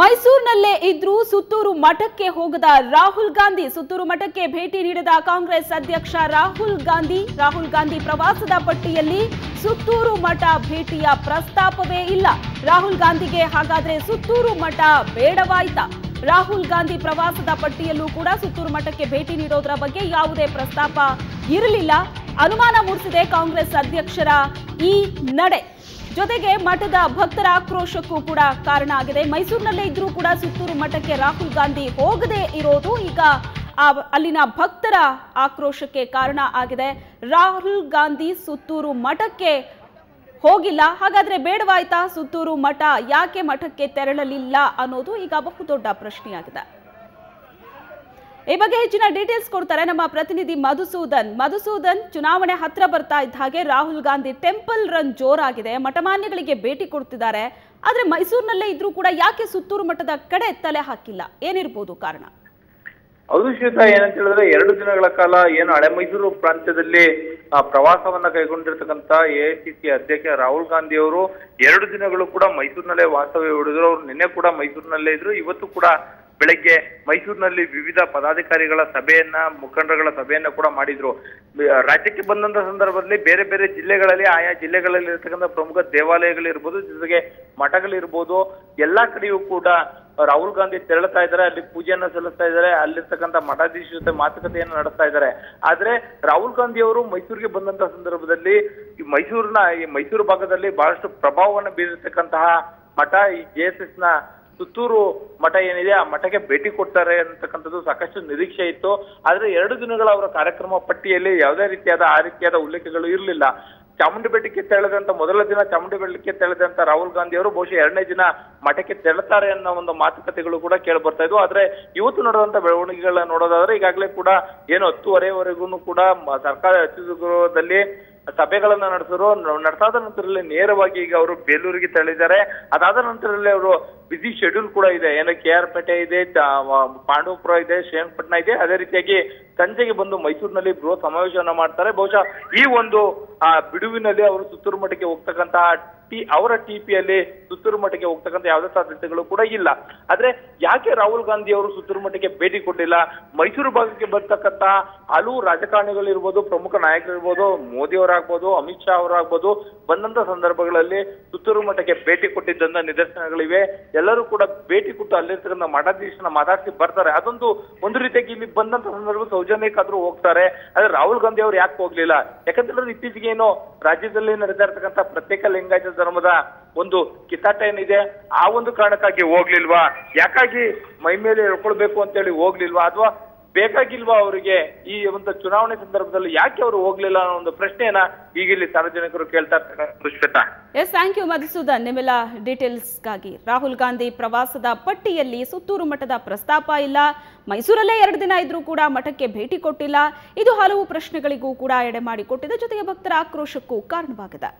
ಮೈಸೂರಿನಲ್ಲೇ ಇದ್ರೂ ಸುತ್ತೂರು ಮಠಕ್ಕೆ ಹೋಗದ ರಾಹುಲ್ ಗಾಂಧಿ, ಸುತ್ತೂರು ಮಠಕ್ಕೆ ಭೇಟಿ ನೀಡಿದ ಕಾಂಗ್ರೆಸ್ ಅಧ್ಯಕ್ಷ ರಾಹುಲ್ ಗಾಂಧಿ ರಾಹುಲ್ ಗಾಂಧಿ ಪ್ರವಾಸದ ಪಟ್ಟಿಯಲ್ಲಿ ಸುತ್ತೂರು ಮಠ ಭೇಟಿಯ ಪ್ರಸ್ತಾಪವೇ ಇಲ್ಲ. ರಾಹುಲ್ ಗಾಂಧಿಗೆ ಹಾಗಾದ್ರೆ ಸುತ್ತೂರು ಮಠ ಬೇಡವಾಯ್ತಾ. ರಾಹುಲ್ ಗಾಂಧಿ ಪ್ರವಾಸದ ಪಟ್ಟಿಯಲ್ಲೂ ಕೂಡ ಸುತ್ತೂರು ಮಠಕ್ಕೆ ಭೇಟಿ ನೀಡೋದರ ಬಗ್ಗೆ ಯಾವುದೇ ಪ್ರಸ್ತಾಪ ಇರಲಿಲ್ಲ. ಅನುಮಾನ ಮೂಡಿಸಿದೆ ಕಾಂಗ್ರೆಸ್ ಅಧ್ಯಕ್ಷರ ಈ ನಡೆ. ಜೊತೆಗೆ ಮಠದ ಭಕ್ತರ ಆಕ್ರೋಶಕ್ಕೂ ಕೂಡ ಕಾರಣ ಆಗಿದೆ. ಮೈಸೂರಿನಲ್ಲೇ ಇದ್ರೂ ಕೂಡ ಸುತ್ತೂರು ಮಠಕ್ಕೆ ರಾಹುಲ್ ಗಾಂಧಿ ಹೋಗದೆ ಇರೋದು ಈಗ ಅಲ್ಲಿನ ಭಕ್ತರ ಆಕ್ರೋಶಕ್ಕೆ ಕಾರಣ ಆಗಿದೆ. ರಾಹುಲ್ ಗಾಂಧಿ ಸುತ್ತೂರು ಮಠಕ್ಕೆ ಹೋಗಿಲ್ಲ. ಹಾಗಾದ್ರೆ ಬೇಡವಾಯ್ತಾ ಸುತ್ತೂರು ಮಠ? ಯಾಕೆ ಮಠಕ್ಕೆ ತೆರಳಲಿಲ್ಲ ಅನ್ನೋದು ಈಗ ಬಹುದೊಡ್ಡ ಪ್ರಶ್ನೆಯಾಗಿದೆ. ಈ ಬಗ್ಗೆ ಹೆಚ್ಚಿನ ಡೀಟೇಲ್ಸ್ ಕೊಡ್ತಾರೆ ನಮ್ಮ ಪ್ರತಿನಿಧಿ ಮಧುಸೂದನ್. ಮಧುಸೂದನ್ ಚುನಾವಣೆ ಹತ್ರ ಬರ್ತಾ ಇದ್ದ ಹಾಗೆ ರಾಹುಲ್ ಗಾಂಧಿ ಟೆಂಪಲ್ ರನ್ ಜೋರಾಗಿದೆ. ಮಠಮಾನ್ಯಗಳಿಗೆ ಭೇಟಿ ಕೊಡ್ತಿದ್ದಾರೆ. ಆದ್ರೆ ಮೈಸೂರಿನಲ್ಲೇ ಇದ್ರೂ ಕೂಡ ಯಾಕೆ ಸುತ್ತೂರು ಮಠದ ಕಡೆ ತಲೆ ಹಾಕಿಲ್ಲ? ಏನಿರ್ಬೋದು ಕಾರಣ? ಹೌದು ಶ್ವೇತಾ, ಏನಂತ ಹೇಳಿದ್ರೆ ಎರಡು ದಿನಗಳ ಕಾಲ ಏನು ಹಳೆ ಮೈಸೂರು ಪ್ರಾಂತ್ಯದಲ್ಲಿ ಪ್ರವಾಸವನ್ನ ಕೈಗೊಂಡಿರ್ತಕ್ಕಂತ ಎಐಸಿಸಿ ಅಧ್ಯಕ್ಷ ರಾಹುಲ್ ಗಾಂಧಿ ಅವರು ಎರಡು ದಿನಗಳು ಕೂಡ ಮೈಸೂರಿನಲ್ಲೇ ವಾಸ್ತವ್ಯ ಹೂಡಿದ್ರು. ಅವರು ನಿನ್ನೆ ಕೂಡ ಮೈಸೂರಿನಲ್ಲೇ ಇದ್ರು. ಇವತ್ತು ಕೂಡ ಬೆಳಗ್ಗೆ ಮೈಸೂರಿನಲ್ಲಿ ವಿವಿಧ ಪದಾಧಿಕಾರಿಗಳ ಸಭೆಯನ್ನ, ಮುಖಂಡರುಗಳ ಸಭೆಯನ್ನ ಕೂಡ ಮಾಡಿದ್ರು. ರಾಜ್ಯಕ್ಕೆ ಬಂದಂತ ಸಂದರ್ಭದಲ್ಲಿ ಬೇರೆ ಬೇರೆ ಜಿಲ್ಲೆಗಳಲ್ಲಿ, ಆಯಾ ಜಿಲ್ಲೆಗಳಲ್ಲಿ ಇರ್ತಕ್ಕಂಥ ಪ್ರಮುಖ ದೇವಾಲಯಗಳಿರ್ಬೋದು, ಜೊತೆಗೆ ಮಠಗಳಿರ್ಬೋದು, ಎಲ್ಲಾ ಕಡೆಯೂ ಕೂಡ ರಾಹುಲ್ ಗಾಂಧಿ ತೆರಳುತ್ತಾ ಇದ್ದಾರೆ, ಅಲ್ಲಿ ಪೂಜೆಯನ್ನ ಸಲ್ಲಿಸ್ತಾ ಇದ್ದಾರೆ, ಅಲ್ಲಿರ್ತಕ್ಕಂಥ ಮಠಾಧೀಶ ಜೊತೆ ಮಾತುಕತೆಯನ್ನು ನಡೆಸ್ತಾ ಇದ್ದಾರೆ. ಆದ್ರೆ ರಾಹುಲ್ ಗಾಂಧಿ ಅವರು ಮೈಸೂರಿಗೆ ಬಂದಂತ ಸಂದರ್ಭದಲ್ಲಿ ಈ ಮೈಸೂರಿನ, ಈ ಮೈಸೂರು ಭಾಗದಲ್ಲಿ ಬಹಳಷ್ಟು ಪ್ರಭಾವವನ್ನು ಬೀರಿರ್ತಕ್ಕಂತಹ ಮಠ, ಈ ಜೆ ಎಸ್ ಎಸ್ನ ಸುತ್ತೂರು ಮಠ ಏನಿದೆ, ಆ ಮಠಕ್ಕೆ ಭೇಟಿ ಕೊಡ್ತಾರೆ ಅಂತಕ್ಕಂಥದ್ದು ಸಾಕಷ್ಟು ನಿರೀಕ್ಷೆ ಇತ್ತು. ಆದ್ರೆ ಎರಡು ದಿನಗಳ ಅವರ ಕಾರ್ಯಕ್ರಮ ಪಟ್ಟಿಯಲ್ಲಿ ಯಾವುದೇ ರೀತಿಯಾದ ಆ ರೀತಿಯಾದ ಉಲ್ಲೇಖಗಳು ಇರಲಿಲ್ಲ. ಚಾಮುಂಡಿ ಬೆಟ್ಟಕ್ಕೆ ತೆರಳದಂತ ಮೊದಲ ದಿನ ಚಾಮುಂಡಿ ಬೆಟ್ಟಕ್ಕೆ ತೆರಳದಂತ ರಾಹುಲ್ ಗಾಂಧಿ ಅವರು ಬಹುಶಃ ಎರಡನೇ ದಿನ ಮಠಕ್ಕೆ ತೆರಳುತ್ತಾರೆ ಅನ್ನೋ ಒಂದು ಮಾತುಕತೆಗಳು ಕೂಡ ಕೇಳಿ ಬರ್ತಾ ಇದ್ವು. ಆದ್ರೆ ಇವತ್ತು ನಡೆದಂತ ಬೆಳವಣಿಗೆಗಳನ್ನ ನೋಡೋದಾದ್ರೆ ಈಗಾಗಲೇ ಕೂಡ ಏನು ಹತ್ತುವರೆವರೆಗೂ ಕೂಡ ಸರ್ಕಾರ ಗೃಹದಲ್ಲಿ ಸಭೆಗಳನ್ನ ನಡೆಸಿದ್ರು ನಡೆಸಾದ ನಂತರದಲ್ಲಿ ನೇರವಾಗಿ ಈಗ ಅವರು ಬೇಲೂರಿಗೆ ತೆರಳಿದ್ದಾರೆ. ಅದಾದ ನಂತರದಲ್ಲಿ ಅವರು ಬಿಸಿ ಶೆಡ್ಯೂಲ್ ಕೂಡ ಇದೆ. ಏನೋ ಕೆ ಆರ್ ಪೇಟೆ ಇದೆ ಪಾಂಡವಪುರ ಇದೆ, ಶ್ರೀರಂಗಪಟ್ಟಣ ಇದೆ. ಅದೇ ರೀತಿಯಾಗಿ ಸಂಜೆಗೆ ಬಂದು ಮೈಸೂರಿನಲ್ಲಿ ಬೃಹತ್ ಸಮಾವೇಶವನ್ನ ಮಾಡ್ತಾರೆ. ಬಹುಶಃ ಈ ಒಂದು ಬಿಡುವಿನಲ್ಲಿ ಅವರು ಸುತ್ತೂರು ಮಠಕ್ಕೆ ಹೋಗ್ತಕ್ಕಂತಹ ಟಿ ಅವರ ಟಿಪಿಯಲ್ಲಿ ಸುತ್ತೂರು ಮಠಕ್ಕೆ ಹೋಗ್ತಕ್ಕಂಥ ಯಾವುದೇ ಸಾಧ್ಯತೆಗಳು ಕೂಡ ಇಲ್ಲ. ಆದ್ರೆ ಯಾಕೆ ರಾಹುಲ್ ಗಾಂಧಿ ಅವರು ಸುತ್ತೂರು ಮಠಕ್ಕೆ ಭೇಟಿ ಕೊಟ್ಟಿಲ್ಲ? ಮೈಸೂರು ಭಾಗಕ್ಕೆ ಬರ್ತಕ್ಕಂತ ಹಲವು ರಾಜಕಾರಣಿಗಳಿರ್ಬೋದು, ಪ್ರಮುಖ ನಾಯಕರಿರ್ಬೋದು, ಮೋದಿ ಅವರಾಗ್ಬೋದು, ಅಮಿತ್ ಶಾ ಅವರಾಗ್ಬೋದು ಬಂದಂತ ಸಂದರ್ಭಗಳಲ್ಲಿ ಸುತ್ತೂರು ಮಠಕ್ಕೆ ಭೇಟಿ ಕೊಟ್ಟಿದ್ದಂತ ನಿದರ್ಶನಗಳಿವೆ. ಎಲ್ಲರೂ ಕೂಡ ಭೇಟಿ ಕೊಟ್ಟು ಅಲ್ಲಿರ್ತಕ್ಕಂಥ ಮಠಾಧೀಶನ ಮಾತಾಡಿಸಿ ಬರ್ತಾರೆ. ಅದೊಂದು ಒಂದು ರೀತಿಯಾಗಿ ಇಲ್ಲಿ ಬಂದಂತ ಸಂದರ್ಭ ಸೌಜನ್ಯಕ್ಕಾದ್ರೂ ಹೋಗ್ತಾರೆ. ಆದ್ರೆ ರಾಹುಲ್ ಗಾಂಧಿ ಅವರು ಯಾಕೆ ಹೋಗ್ಲಿಲ್ಲ? ಯಾಕಂದ್ರೆ ಇತ್ತೀಚೆಗೆ ಏನು ರಾಜ್ಯದಲ್ಲಿ ನಡೀತಾ ಪ್ರತ್ಯೇಕ ಲಿಂಗಾಯತ ಧರ್ಮದ ಒಂದು ಕಿತ್ತಾಟ ಏನಿದೆ ಆ ಒಂದು ಕಾರಣಕ್ಕಾಗಿ ಹೋಗ್ಲಿಲ್ವಾ? ಯಾಕಾಗಿ ಮೈ ಮೇಲೆ ಹೇಳ್ಕೊಳ್ಬೇಕು ಅಂತೇಳಿ ಹೋಗ್ಲಿಲ್ವಾ? ಅಥವಾ ಬೇಕಾಗಿಲ್ವಾ ಅವರಿಗೆ ಈ ಒಂದು ಚುನಾವಣೆ ಸಂದರ್ಭದಲ್ಲಿ ಯಾಕೆ ಅವರು ಹೋಗ್ಲಿಲ್ಲ ಅನ್ನೋ ಒಂದು ಪ್ರಶ್ನೆಯನ್ನ ಈಗ ಇಲ್ಲಿ ಸಾರ್ವಜನಿಕರು ಕೇಳ್ತಾ ಎಸ್ ಥ್ಯಾಂಕ್ ಯು ಮಧುಸೂದನ್. ನಿಮ್ಮೆಲ್ಲ ಡೀಟೇಲ್ಸ್ಗಾಗಿ ರಾಹುಲ್ ಗಾಂಧಿ ಪ್ರವಾಸದ ಪಟ್ಟಿಯಲ್ಲಿ ಸುತ್ತೂರು ಮಠದ ಪ್ರಸ್ತಾಪ ಇಲ್ಲ. ಮೈಸೂರಲ್ಲೇ ಎರಡು ದಿನ ಇದ್ರೂ ಕೂಡ ಮಠಕ್ಕೆ ಭೇಟಿ ಕೊಟ್ಟಿಲ್ಲ. ಇದು ಹಲವು ಪ್ರಶ್ನೆಗಳಿಗೂ ಕೂಡ ಎಡೆ ಮಾಡಿಕೊಟ್ಟಿದೆ. ಜೊತೆಗೆ ಭಕ್ತರ ಆಕ್ರೋಶಕ್ಕೂ ಕಾರಣವಾಗಿದೆ.